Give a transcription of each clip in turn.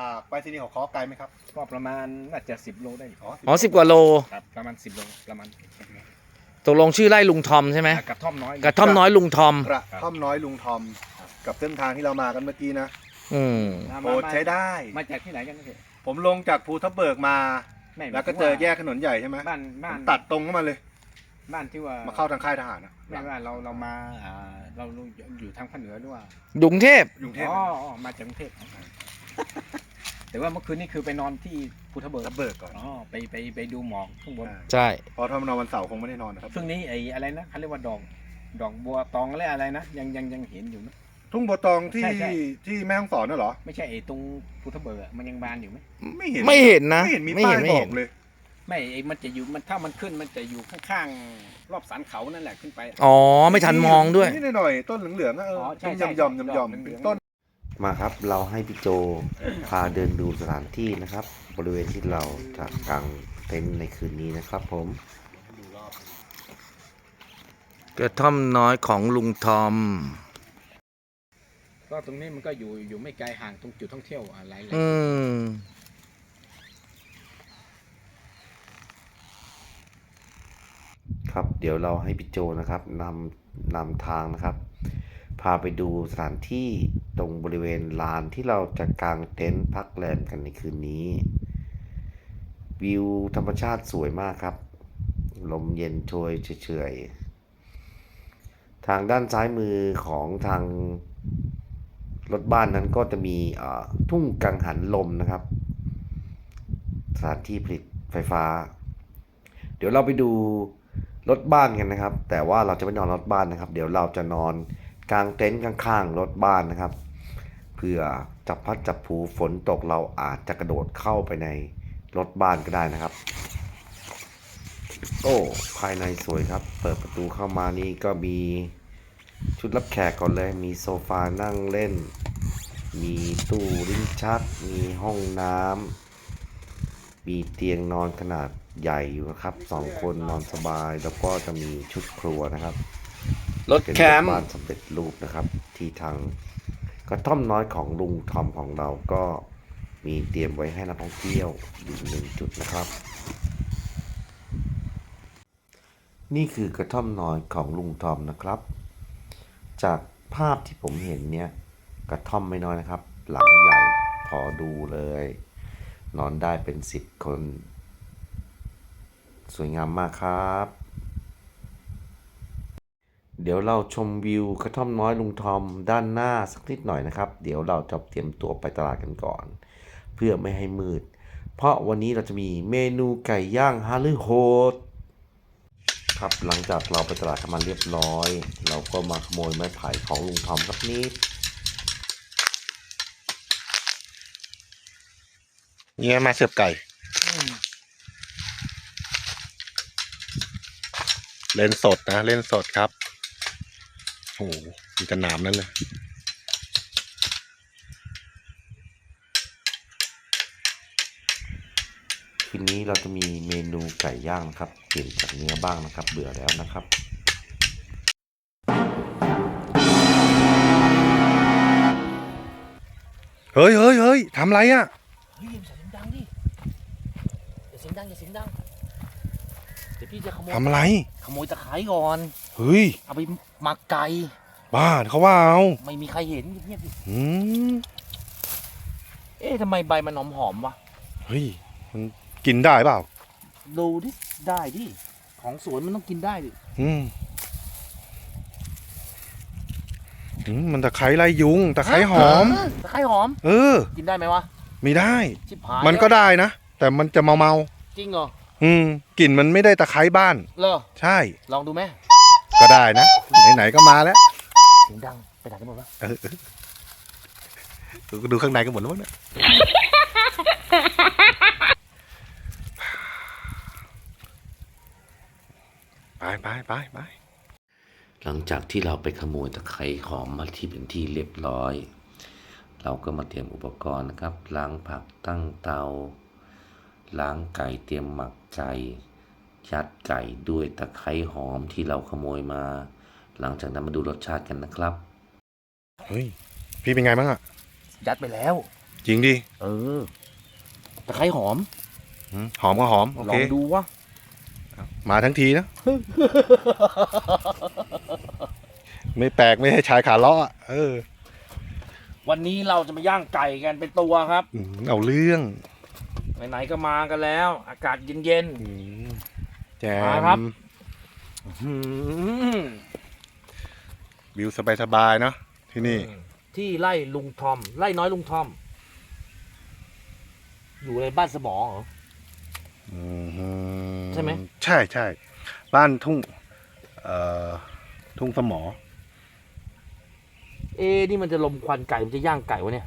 อ่าไปที่นี่ของคอไกลไหมครับ ก็ประมาณน่าจะสิบโลได้อ๋ออ๋อสิบกว่าโลครับประมาณสิบโลประมาณตกลงชื่อไร่ลุงทอมใช่ไหมอะกระท่อมน้อย กระท่อมน้อยลุงทอม กระท่อมน้อยลุงทอม กับเส้นทางที่เรามากันเมื่อกี้นะอืมมาโอ้มาใช้ได้ มาจากที่ไหนกันนะพี่ผมลงจากภูทับเบิกมา ไม่แล้วก็เจอแยกถนนใหญ่ใช่ไหมบ้านผบ้านมตัดตรงเข้ามาเลย บ้านที่ว่ามาเข้าทางค่ายทหารนะไม่ว่าเราเรามาอ่าเราอยู่ทางภาคเหนือด้วยว่ากรุงเทพกรุงเทพอ๋ออ๋อมาจากกรุงเทพ แต่ว่าเมื่อคืนนี้คือไปนอนที่ภูทับเบิกทับเบิกก่อน อ๋อไปไปไปดูหมอกข้างบนอ่า ใช่เพราะถ้ามานอนวันเสาร์คงไม่ได้นอนนะครับ ช่วงนี้ไอ้อะไรนะเขาเรียกว่าดอกดอกบัวตองอะไรอะไรนะยังยังยังเห็นอยู่ไหม ทุ่งบัวตองที่ใช่ใช่ ที่แม่ฮ่องสอนน่ะเหรอ ไม่ใช่ไอ้ตรงภูทับเบิกอะมันยังบานอยู่ไหมไม่เห็นไม่เห็นนะ ไม่เห็นมีไม่ป้าเห็ยนไม่บอเห็กนเลย ไม่ไอ้มันจะอยู่มันถ้ามันขึ้นมันจะอยู่ข้างๆรอบสันเขานั่นแหละขึ้นไปอะอ๋อ ไม่ทันมองด้วย นิดหน่อยๆต้นเหลืองๆอะเอออ๋อใช่เป็นใช่ยำยำยำยำเหลืเป็นองๆต้น มาครับเราให้พี่โจพาเดินดูสถานที่นะครับ บริเวณที่เราจะกางเต็นท์ในคืนนี้นะครับผมกระท่อมน้อยของลุงทอม ก็ตรงนี้มันก็อยู่อยู่ไม่ไกลห่างตรงจุดท่องเที่ยวอะไรเลยอืม ครับ เดี๋ยวเราให้พี่โจนะครับนำนำทางนะครับ พาไปดูสถานที่ ตรงบริเวณลานที่เราจะกางเต็นท์พักแรมกันในคืนนี้ วิวธรรมชาติสวยมากครับ ลมเย็นโชยเฉยๆทางด้านซ้ายมือของทางรถบ้านนั้นก็จะมีทุ่งกังหันลมนะครับ สถานที่ผลิตไฟฟ้า เดี๋ยวเราไปดูรถบ้านกันนะครับ แต่ว่าเราจะไม่นอนรถบ้านนะครับ เดี๋ยวเราจะนอนกลางเต็นท์ข้างๆรถบ้านนะครับ เพื่อจับพัดจับผูฝนตกเราอาจจะกระโดดเข้าไปในรถบ้านก็ได้นะครับ โอ้ภายในสวยครับ เปิดประตูเข้ามานี่ก็มีชุดรับแขกก่อนเลย มีโซฟานั่งเล่น มีตู้ลิ้นชัก มีห้องน้ำ มีเตียงนอนขนาดใหญ่อยู่นะครับสองคนนอนสบาย แล้วก็จะมีชุดครัวนะครับรถเป็นแคมป์บ้านสำเร็จรูปนะครับ ที่ทาง กระท่อมน้อยของลุงทอมของเราก็มีเตรียมไว้ให้นักท่องเที่ยวอยู่หนึ่งจุดนะครับ นี่คือกระท่อมน้อยของลุงทอมนะครับ จากภาพที่ผมเห็นเนี่ยกระท่อมไม่น้อยนะครับ หลังใหญ่พอดูเลย นอนได้เป็นสิบคน สวยงามมากครับ เดี๋ยวเราชมวิวกระท่อมน้อยลุงทอมด้านหน้าสักนิดหน่อยนะครับ เดี๋ยวเราจะเตรียมตัวไปตลาดกันก่อน เพื่อไม่ให้มืด เพราะวันนี้เราจะมีเมนูไก่ย่างฮาลือโฮดครับหลังจากเราไปตลาดกันมาเรียบร้อย เราก็มาขโมยไม้ไผ่ของลุงทอมสักนิดเนี่ยมาเสียบไก่ เล่นสดนะ เล่นสดครับ โอ้โหมีแต่หนามนั่นเลยคืนนี้เราจะมีเมนูไก่ย่างนะครับ เปลี่ยนจากเนื้อบ้างนะครับ เบื่อแล้วนะครับเฮ้ยเฮ้ยเฮ้ยทำไรอะเฮ้ยอย่าเสียงดังดิอย่าเสียงดังอย่าเสียงดังเดี๋ยวพี่จะขโมยทำอะไรขโมยตะไคร้ก่อน เฮ้ย เอาไปห มักไก่บ้าเขาว่าเอาไม่มีใครเห็นเงียบๆดิอืมเอ๊ะทำไมใบมันหอมหอมๆวะ เฮ้ยมันกินได้เปล่า ดูดิ ได้ดิ ของสวนมันต้องกินได้ดิ อืมอืมมันตะไคร้ไล่ยุงตะไคร้หอม ตะไคร้หอม เออ กินได้ไหมวะไม่ได้ ชิบหายมันก็แล้วได้นะ แต่มันจะเมาเมาจริงเหรอ ๆอืมกลิ่นมันไม่ได้ตะไคร้บ้าน เหรอ ใช่ ลองดูไหม ก็ได้นะ ไหนๆก็มาแล้วเสียงดังไปไหนกันหมดวะเออเออดูดูข้างในกันหมดแล้วมั้งเนี่ยไปไปไปไปหลังจากที่เราไปขโมยตะไคร้หอมมาที่เป็นที่เรียบร้อย เราก็มาเตรียมอุปกรณ์นะครับ ล้างผักตั้งเตา ล้างไก่เตรียมหมักไก่ ยัดไก่ด้วยตะไคร้หอมที่เราขโมยมา หลังจากนั้นมาดูรสชาติกันนะครับ เฮ้ย พี่เป็นไงบ้างอะยัดไปแล้ว จริงดิ เออ ตะไคร้หอมอืมหอมก็หอม โอลอเคงดูวะ มาทั้งทีนะ ไม่แปลกไม่ให้ชายขาเลาะอะเออวันนี้เราจะมาย่างไก่กันเป็นตัวครับ อืมเอาเรื่องไหนๆก็มากันแล้ว อากาศเย็นอืม แจมาครับมๆอื้อหือวิวสบายๆเนาะที่นี่ ที่ไล่ลุงทอม ไล่น้อยลุงทอม อยู่ในบ้านสมอเหรอ อืใช่ไหม ใช่ใช่บ้านทุ่งเอ่อทุ่งสมอ เอ๊ะนี่มันจะลมควันไก่มันจะย่างไก่วะเนี่ย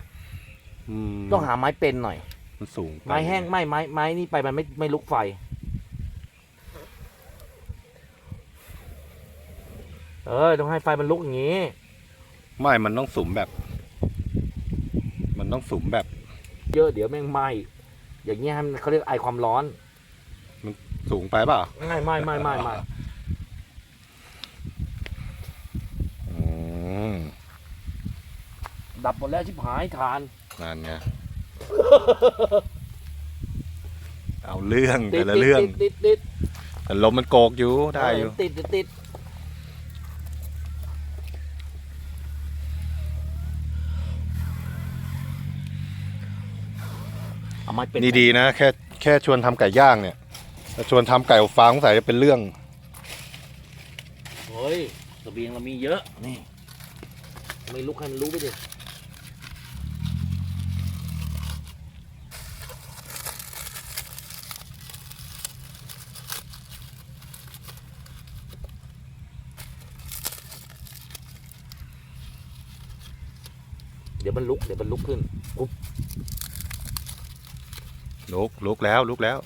อืมต้องหาไม้เป็นหน่อย มันสูงปไม้แห้งไม่ไม้ไม้นี่ไปมันไม่ไม่ลุกไฟ เออต้องให้ไฟมันลุกอย่างนี้ ไม่ มันต้องสูงแบบ มันต้องสูงแบบ เยอะเดี๋ยวแม่งไหม้อย่างเงี้ยให้มันเขาเรียกไอความร้อนสูงไปเปล่าไม่ไม่ไม่ไม่ไม่อืมดับหมดแล้วชิบหายทานนั่นไงเอาเรื่องติแต่ดละติดเรื่องติดติดติดแต่ลมมันโกกอยู่ได้อยู่เติดติดติด เอาไม้เป็นนี่ดีนะแค่แค่ชวนทำไก่ย่างเนี่ยแต่ชวนทำไก่อบฟางสงสัยจะเป็นเรื่องเฮ้ยเสบียงเรามีเยอะนี่ไม่ลุกให้มันรู้ไปดิเดี๋ยวมันลุก เดี๋ยวมันลุกขึ้นปุ๊บ ลุกลุกแล้วลุกแล้ว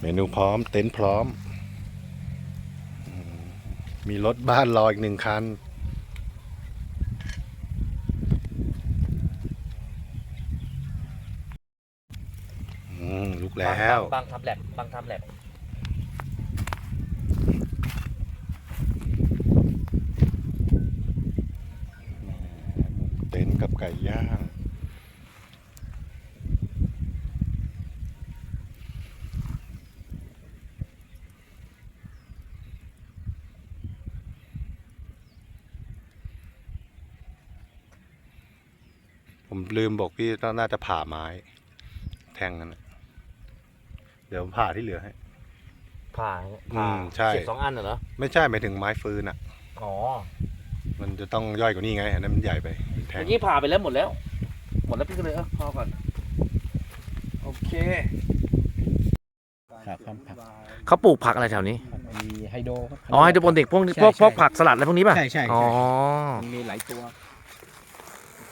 เมนูพร้อม เต็นท์พร้อม มีรถบ้านรออีกหนึ่งคัน อืมลุกแล้ว บางทำแลบบางทำแลบเต็นกับไก่ย่างผมลืมบอกพี่ต้องน่าจะผ่าไม้ แทงกันนะ เดี๋ยวผมผ่าที่เหลือให้ ผ่าอืผ่ามใช่ เสียบสองอันเหรอไม่ใช่หมายถึงไม้ฟืนอะ อ๋อมันจะต้องย่อยกว่านี้ไงอันนั้นมันใหญ่ไปแทงเมื่อกี้ผ่าไปแล้วหมดแล้ว หมดแล้วพี่ก็เลยเออพอก่อนโอเคครับครับครับ เขาปลูกผักอะไรแถวนี้มีไฮโดครับ อ๋อไฮโดรโปนิกพวกใช่พวกใช่ พวกผักสลัดอะไรพวกนี้ป่ะใช่ใช่อ๋อ ใช่มันมีหลายตัว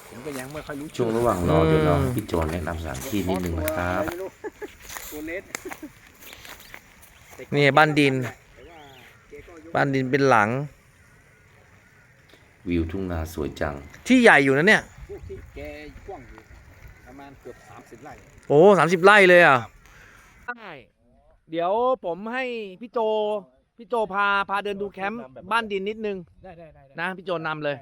ผมก็ยังไม่ค่อยรู้ช่วงระหว่างรอเดี๋ยวเราให้พี่โจแนะนำสถานที่นิดนึงนะครับ ตัวเล็กนี่บ้านดิน บ้านดินเป็นหลัง วิวทุ่งนาสวยจัง ที่ใหญ่อยู่นะเนี่ยพวกที่แกกว้างอยู่ประมาณเกือบสามสิบไร่โอ้สามสิบไร่เลยอะใช่เดี๋ยวผมให้พี่โจ พี่โจพาพาเดินดูแคมป์บ้านดินนิดนึง ได้ได้ได้นะพี่โจนำเลย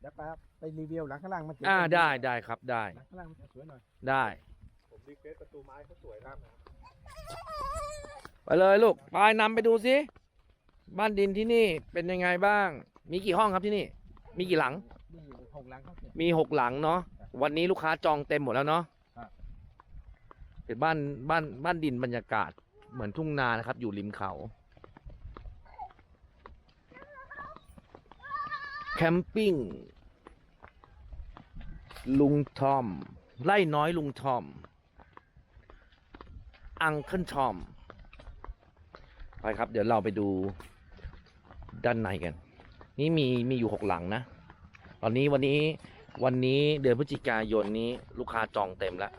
เดี๋ยวไปครับไปรีวิวหลังข้างล่างมันจะอ่าได้ได้ครับได้หลังข้างล่างมันจะสวยหน่อยได้ ไปเลยลูกไปนำไปดูสิบ้านดินที่นี่เป็นยังไงบ้าง มีกี่ห้องครับที่นี่ มีกี่หลัง มีอยู่หกหลังครับเนี่ย มีหกหลังเนาะวันนี้ลูกค้าจองเต็มหมดแล้วเนาะครับ เป็นบ้านบ้านบ้านดินบรรยากาศเหมือนทุ่งนานะครับ อยู่ริมเขา แคมปิ้งลุงทอม ไล่น้อยลุงทอม อังเคิลทอมไปครับ เดี๋ยวเราไปดูด้านในกัน นี่มีมีอยู่หกหลังนะ ตอนนี้วันนี้วันนี้เดือนพฤศจิกายนนี้ลูกค้าจองเต็มแล้ว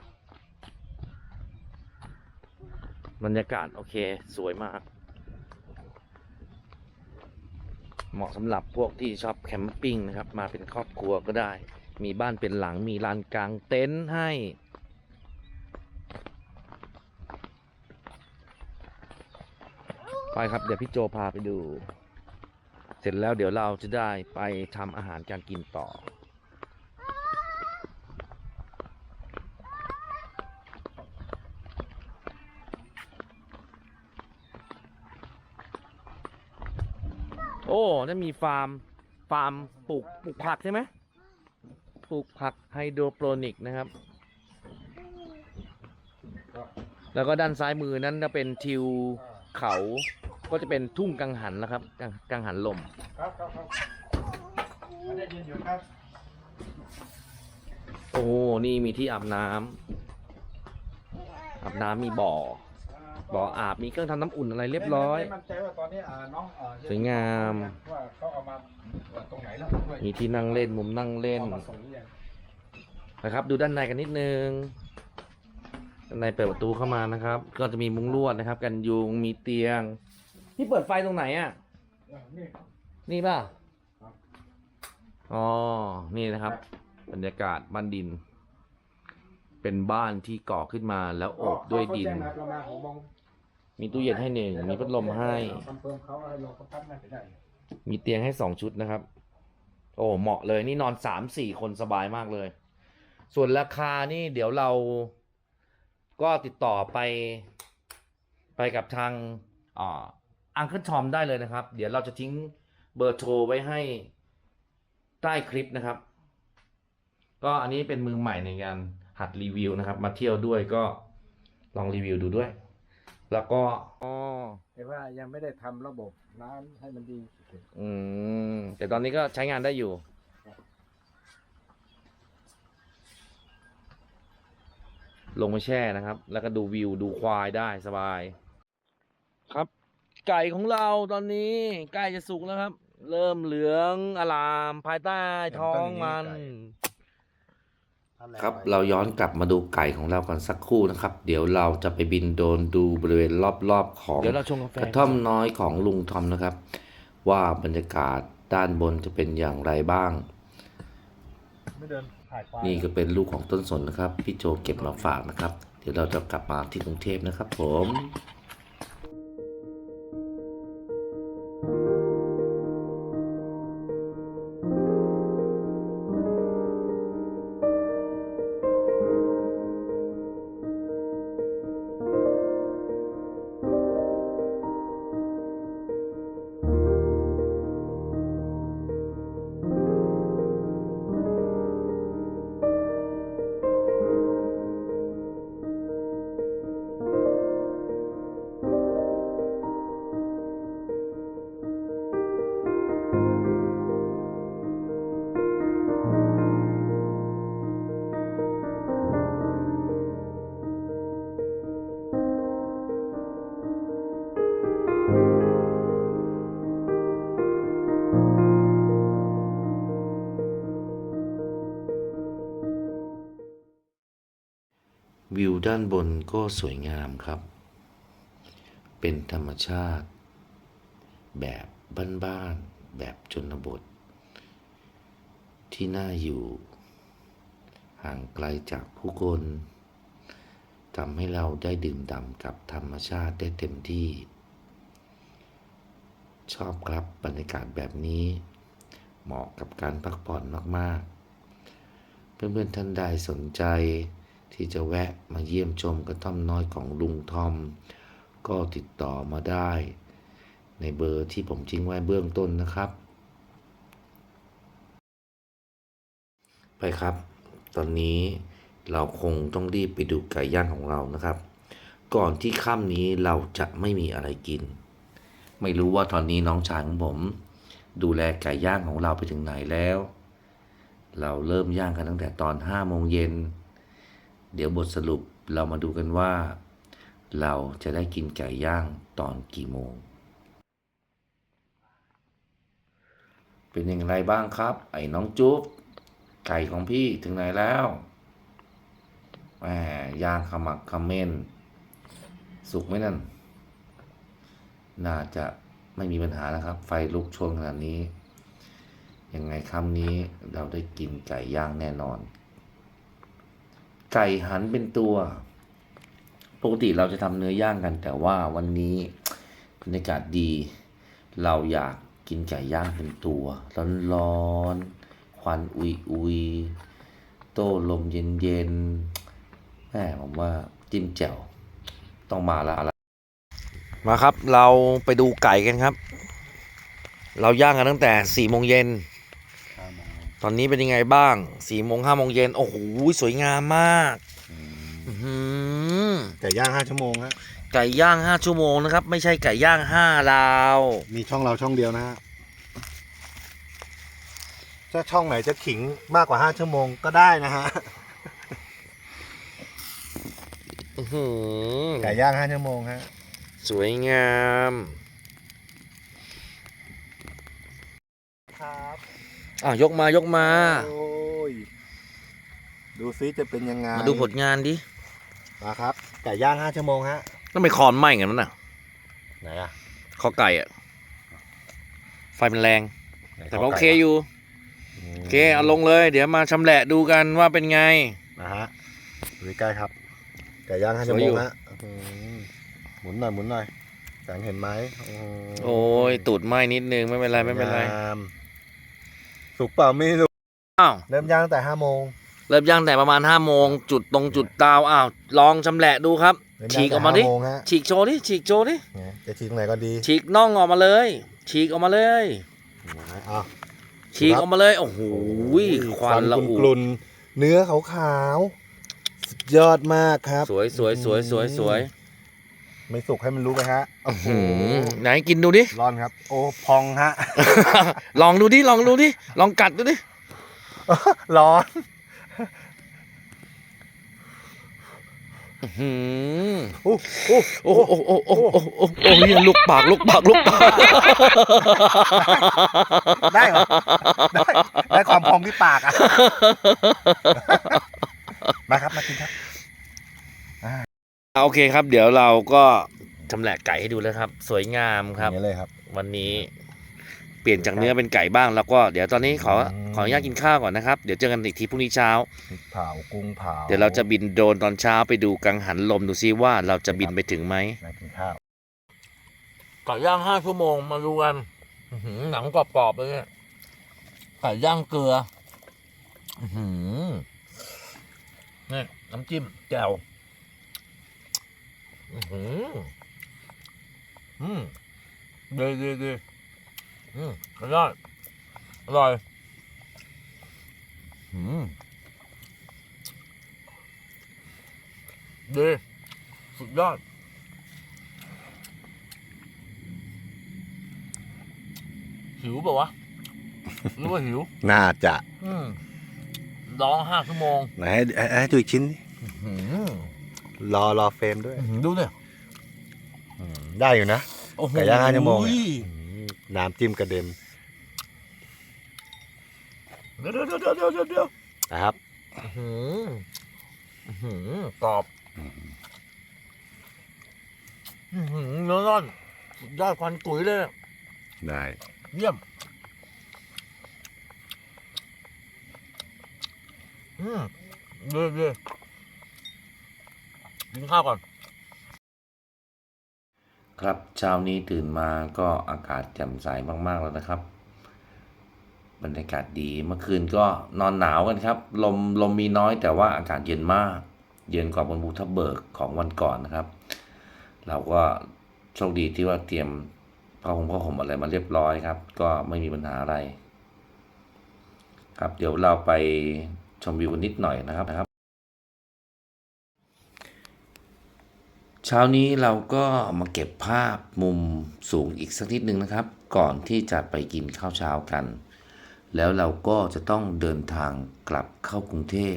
บรรยากาศโอเคสวยมาก เหมาะสำหรับพวกที่ชอบแคมปิ้งนะครับ มาเป็นครอบครัวก็ได้ มีบ้านเป็นหลังมีลานกลางเต็นท์ให้ ไปครับเดี๋ยวพี่โจพาไปดู เสร็จแล้วเดี๋ยวเราจะได้ไปทำอาหารการกินต่อ โอ้นั่นมีฟาร์ม ฟาร์มปลูกปลูกผักใช่ไหมปลูกผักไฮโดรโปรนิกนะครับ แล้วก็ด้านซ้ายมือนั้นจะเป็นทิวเขา ก็จะเป็นทุ่งกังหันแล้วครับกังกังหันลม ครับครับครับไม่ได้ยินอยู่ครับโอ้นี่มีที่อาบน้ำอาบน้ำมีบ่อ บ่ออาบมีเครื่องทำน้ำอุ่นอะไรเรียบร้อย ไม่มั่นใจว่าตอนนี้อ่าน้องอ่าสวยงาม ว่าเขาเอามาตรงไหนแล้วด้วยมีที่นั่งเล่นมุมนั่งเล่น อามาส่งหรือยังนะครับ ดูด้านในกันนิดนึงด้านในเปิดประตูเข้ามานะครับ ก็จะมีมุ้งลวดนะครับ กันยุงมีเตียง ที่เปิดไฟตรงไหนอะ นี่ นี่ป่ะครับ อ๋อ นี่นะครับ บรรยากาศบ้านดิน เป็นบ้านที่ก่อขึ้นมาแล้วโอบด้วยดิน เขาแจ้งมาประมาณหกโมงมีตู้เย็นให้หนึ่ง มีพัดลมให้ คอนเฟิร์มเขาให้ลงประทับน่าจะได้มีเตียงให้สองชุดนะครับ โอ้เหมาะเลยนี่นอนสามสี่คนสบายมากเลย ส่วนราคานี่เดี๋ยวเราก็ติดต่อไป ไปกับทางอ่า อังเคิลทอมได้เลยนะครับ เดี๋ยวเราจะทิ้งเบอร์โทรไว้ให้ใต้คลิปนะครับ ก็อันนี้เป็นมือใหม่ในการหัดรีวิวนะครับ มาเที่ยวด้วยก็ลองรีวิวดูด้วย แล้วก็อ๋อแต่ว่ายังไม่ได้ทำระบบน้ำให้มันดีอืมแต่ตอนนี้ก็ใช้งานได้อยู่ ลงมาแช่นะครับ แล้วก็ดูวิวดูควายได้สบาย ครับ ไก่ของเราตอนนี้ใกล้จะสุกแล้วครับ เริ่มเหลืองอลามภายใต้ท้องมันครับเราย้อนกลับมาดูไก่ของเรากันสักครู่นะครับ เดี๋ยวเราจะไปบินโดรนดูบริเวณรอบๆของเดี๋ยวเราชงกาแฟกระท่อมน้อยของลุงทอมนะครับ ว่าบรรยากาศด้านบนจะเป็นอย่างไรบ้างไม่เดินถ่ายควายนี่ก็เป็นลูกของต้นสนนะครับ พี่โจเก็บมาฝากนะครับ เดี๋ยวเราจะกลับมาที่กรุงเทพนะครับ ผม Thank you. วิวด้านบนก็สวยงามครับ เป็นธรรมชาติ แบบบ้านๆแบบชนบท ที่น่าอยู่ ห่างไกลจากผู้คนทำให้เราได้ดื่มด่ำกับธรรมชาติได้เต็มที่ ชอบครับบรรยากาศแบบนี้ เหมาะกับการพักผ่อนมากๆ เพื่อนๆท่านใดสนใจ ที่จะแวะมาเยี่ยมชมกระท่อมน้อยของลุงทอม ก็ติดต่อมาได้ ในเบอร์ที่ผมทิ้งไว้เบื้องต้นนะครับ ไปครับ ตอนนี้เราคงต้องรีบไปดูไก่ย่างของเรานะครับ ก่อนที่ค่ำนี้เราจะไม่มีอะไรกิน ไม่รู้ว่าตอนนี้น้องชายของผม ดูแลไก่ย่างของเราไปถึงไหนแล้ว เราเริ่มย่างกันตั้งแต่ตอนห้าโมงเย็น เดี๋ยวบทสรุปเรามาดูกันว่า เราจะได้กินไก่ย่างตอนกี่โมง เป็นอย่างไรบ้างครับ ไอ้น้องจุ๊บไก่ของพี่ถึงไหนแล้วแหมย่างขมักขม้น สุกไหมนั่น น่าจะไม่มีปัญหานะครับ ไฟลุกช่วงขนาดนี้ ยังไงค่ำนี้เราได้กินไก่ย่างแน่นอน ไก่หันเป็นตัว ปกติเราจะทำเนื้อย่างกัน แต่ว่าวันนี้บรรยากาศดี เราอยากกินไก่ย่างเป็นตัวร้อนๆควันอุยอุยๆโต้ลมเย็นๆแหมผมว่าจิ้มแจ่วต้องมาแล้วมาครับ เราไปดูไก่กันครับ เราย่างกันตั้งแต่สี่โมงเย็น ตอนนี้เป็นยังไงบ้างสี่โมงห้าโมงเย็นโอ้โหสวยงามมากอื้อหือแต่ย่างห้าชั่วโมงฮะไก่ย่างห้าชั่วโมงนะครับ ไม่ใช่ไก่ย่างห้าลาวมีช่องเราช่องเดียวนะฮะถ้าช่องไหนจะขิงมากกว่าห้าชั่วโมงก็ได้นะฮะอื้อหือไก่ย่างห้าชั่วโมงฮะสวยงาม ครับ อะยกมายกมา โอ้ยดูซิจะเป็นยังไงมาดูผลงานดิมาครับไก่ย่างห้าชั่วโมงฮะต้องไปคอนไหม้กันนั่นน่ะไหนอะคอไก่อะไฟมันแรงแต่ก็โอเคอยู่โอเคเอาลงเลย เดี๋ยวมาชำแหละดูกันว่าเป็นไง นะฮะดูใกล้ๆครับไก่ย่างห้าสชั่ววยโมอยู่งฮะอื้อหือหมุนหน่อยหมุนหน่อยแสงเห็นไหมโอ้โหโอ้ยตูดไหม้นิดนึงไม่เป็นไรไม่เป็นไรงาม สุกเปล่าไม่สุกอ้าวเริ่มย่างตั้งแต่ห้าโมง เริ่มย่างแต่ประมาณห้าโมงจุดตรงจุดเตาอ้าวลองชำแหละดูครับ เริ่มฉีย่างกออกมาดิแต่ห้โงฮะฉีกโชว์ดิฉีกโชว์ดิเนี่ยจะฉีกตรงไหนก็ดีฉีกน่องออกมาเลย ฉีกออกมาเลย อะฉีกออกมาเลยโอ้โหควันละอุกลุ่นๆเนื้อขาวๆสุดยอดมากครับ สวยสวยสวยสวยสวย ไม่สุกให้มันรู้ไปฮะโอ้โหหืมไหนกินดูดิ ร้อนครับ โอ้พองฮะ ลองดูดิ ลองดูดิ ลองกัดดูดิ ร้อนหืมโอ้โอ้โอ้โอ้โอ้โอ้โอ้โอ้โอ้ยลูกปากลูกปากลูกปากได้เหรอได้ได้ความพองที่ปากอะมาครับมากินครับ โอเคครับ เดี๋ยวเราก็ชำแหละไก่ให้ดูแล้วครับ สวยงามครับ อย่างนี้เลยครับ วันนี้เปลี่ยนจากเนื้อเป็นไก่บ้างแล้วก็เดี๋ยวตอนนี้ขออืม ขออนุญาตกินข้าวก่อนนะครับ เดี๋ยวเจอกันอีกทีพรุ่งนี้เช้า พริกเผากุ้งเผาเดี๋ยวเราจะบินโดรนตอนเช้าไปดูกังหันลมดูซิว่าเราจะบินไปถึงไหมมากินข้าว ไก่ย่างห้าชั่วโมงมาดูกันอื้อหือหนังกรอบๆเลยเนี่ยไก่ย่างเกลือ อื้อหือนี่น้ำจิ้มแจ่ว อื้อหืออืมดีดีดีอืมอร่อยอร่อยอืมดีสุดยอดหิวเปล่าวะหรือว่าหิว น่าจะอืมร้องห้าชั่วโมงไหนให้ให้ให้ดูอีกชิ้นดิหืม รอรอเฟรมด้วย ดูเนี่ยอืมได้อยู่นะโอ้โหไก่ย่างห้าชั่วโมงเนี่ยอืมน้ำจิ้มกระเด็นเดี๋ยวเดี๋ยวเดี๋ยวเดี๋ยวเดี๋ยวเดี๋ยวนะครับหืมหืมกรอบหืมเนื้อร่อนสุดยอดควันตุ๋ยเลยได้เยี่ยมอืมเดือด กินข้าวก่อน ครับเช้านี้ตื่นมาก็อากาศแจ่มใสมากๆแล้วนะครับ บรรยากาศดีเมื่อคืนก็นอนหนาวกันครับ ลมลมมีน้อยแต่ว่าอากาศเย็นมาก เย็นกว่าบนภูทับเบิกของวันก่อนนะครับ เราก็โชคดีที่ว่าเตรียมผ้าห่มผ้าห่มอะไรมาเรียบร้อยครับ ก็ไม่มีปัญหาอะไร ครับเดี๋ยวเราไปชมวิวนิดหน่อยนะครับนะครับ เช้านี้เราก็มาเก็บภาพมุมสูงอีกสักนิดนึงนะครับ ก่อนที่จะไปกินข้าวเช้ากัน แล้วเราก็จะต้องเดินทางกลับเข้ากรุงเทพ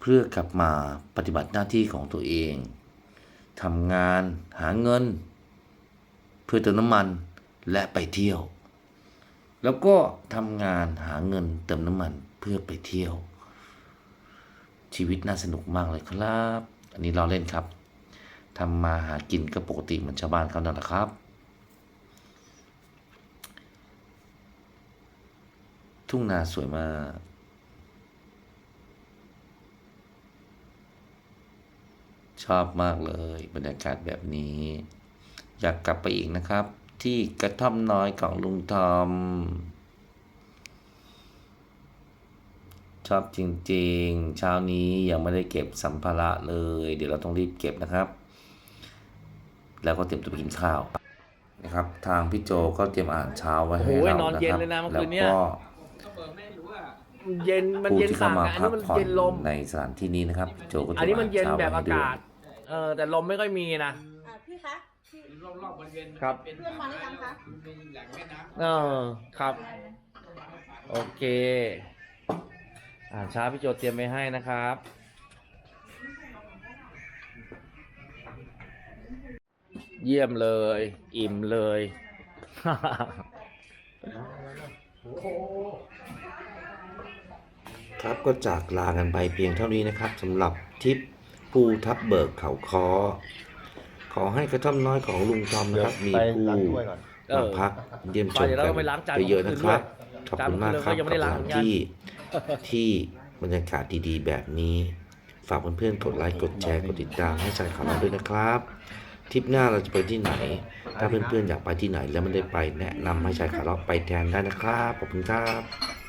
เพื่อกลับมาปฏิบัติหน้าที่ของตัวเองทำงานหาเงิน เพื่อเติมน้ำมันและไปเที่ยว แล้วก็ทำงานหาเงินเติมน้ำมันเพื่อไปเที่ยว ชีวิตน่าสนุกมากเลยครับ อันนี้เราเล่นครับ ทำมาหากินก็ปกติเหมือนชาวบ้านเขานั่นแหละครับทุ่งนาสวยมาก ชอบมากเลยบรรยากาศแบบนี้ อยากกลับไปอีกนะครับ ที่กระท่อมน้อยของลุงทอม ชอบจริงๆ เช้านี้ยังไม่ได้เก็บสัมภาระเลย เดี๋ยวเราต้องรีบเก็บนะครับ แล้วก็เตรียมตัวไปกินข้าวนะครับทางพี่โจก็เตรียมอาหารเช้าไว้ให้โอ้โหเรานอนนะเย็นครับเลยนะเมื่อแล้คืวนเนี้ยก็เย็นมันผู้เย็นที่เข้าสั่งมาอะอันพันี้กมันผ่อนเย็นลมในสถานที่นี้นะครับพี่โจก็เตอันรียนี้มมันเย็นอาหารแบบเช้าอาไว้ให้ด้วยกาศ เออแต่ลมไม่ค่อยมีนะอ่าพี่คะพี่ครับเพื่อนมาหรือยังคะเออครับ โอเค อ่าเช้าพี่โจเตรียมไว้ให้นะครับ เยี่ยมเลย อิ่มเลย ครับก็จากลากันไปเพียงเท่านี้นะครับสำหรับทริปภูทับเบิกเขาคอ ขอให้กระท่อมน้อยของลุงทอมนะครับ มีผู้เออมาพักเยี่ยมชมไปเดี๋ยวเรากัต้องไปล้างจานนเยอะๆนะครับขขอองบคืนด้วยคุณมากครับจานของคืนเราก็ยังไม่ได้ล้างเหมือนกันที่ที่บรรยากาศดีๆ แบบนี้ ฝากเพื่อนๆกดไลค์กดแชร์กดติดตามให้ชายข่าวเราด้วยนะครับ ทริปหน้าเราจะไปที่ไหน ถ้าเพื่อนๆอยากไปที่ไหนแล้วไม่ได้ไปแนะนำให้ชายขาวเลาไปแทนได้นะครับ ขอบคุณครับ